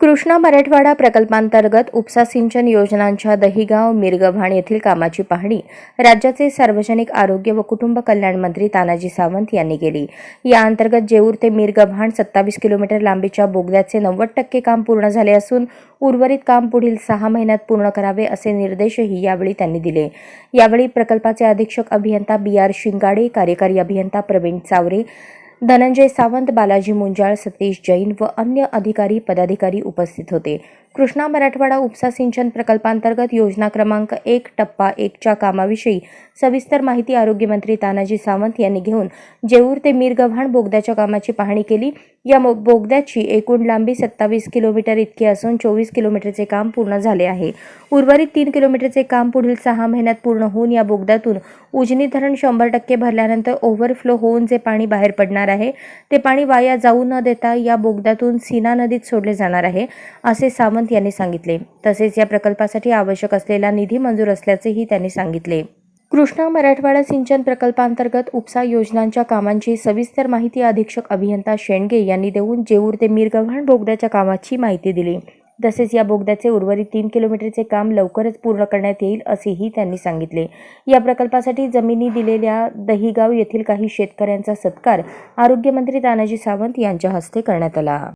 कृष्णा मराठवाडा प्रकल्पांतर्गत उपसा सिंचन योजनांच्या दहिगाव मिरगव्हाण येथील कामाची पाहणी राज्याचे सार्वजनिक आरोग्य व कुटुंब कल्याण मंत्री तानाजी सावंत यांनी केली. या अंतर्गत जेऊर ते मिरगव्हाण सत्तावीस किलोमीटर लांबीच्या बोगद्याचे नव्वद टक्के काम पूर्ण झाले असून उर्वरित काम पुढील सहा महिन्यात पूर्ण करावे असे निर्देशही यावेळी त्यांनी दिले. यावेळी प्रकल्पाचे अधीक्षक अभियंता बी आर शिंगाडे कार्यकारी अभियंता प्रवीण चावरे धनंजय सावंत बालाजी मुंजाळ सतीश जैन व अन्य अधिकारी पदाधिकारी उपस्थित होते. कृष्णा मराठवाडा उपसा सिंचन प्रकल्पांतर्गत योजना क्रमांक एक टप्पा एकच्या कामाविषयी सविस्तर माहिती आरोग्यमंत्री तानाजी सावंत यांनी घेऊन जेऊर ते मीरगव्हाण बोगद्याच्या कामाची पाहणी केली. या बोगद्याची एकूण लांबी सत्तावीस किलोमीटर इतकी असून चोवीस किलोमीटरचे काम पूर्ण झाले आहे. उर्वरित तीन किलोमीटरचे काम पुढील सहा महिन्यात पूर्ण होऊन या बोगद्यातून उजनी धरण शंभर टक्के भरल्यानंतर ओव्हरफ्लो होऊन जे पाणी बाहेर पडणार आहे. ते पाणी वाया जाऊ न देता या बोगद्यातून सीना नदीत सोडले जाणार आहे असे सावंत यांनी सांगितले. तसेच या प्रकल्पासाठी आवश्यक असलेला निधी मंजूर असल्याचेही त्यांनी सांगितले. कृष्णा मराठवाडा सिंचन प्रकल्पांतर्गत उपसा योजनांच्या कामांची सविस्तर माहिती अधीक्षक अभियंता शेंडगे यांनी देऊन जेऊर ते मिरगव्हाण बोगद्याच्या कामाची माहिती दिली. तसेच या बोगद्याचे उर्वरित तीन किलोमीटरचे काम लवकरच पूर्ण करण्यात येईल असेही त्यांनी सांगितले. या प्रकल्पासाठी जमिनी दिलेल्या दहिगाव येथील काही शेतकऱ्यांचा सत्कार आरोग्यमंत्री तानाजी सावंत यांच्या हस्ते करण्यात आला.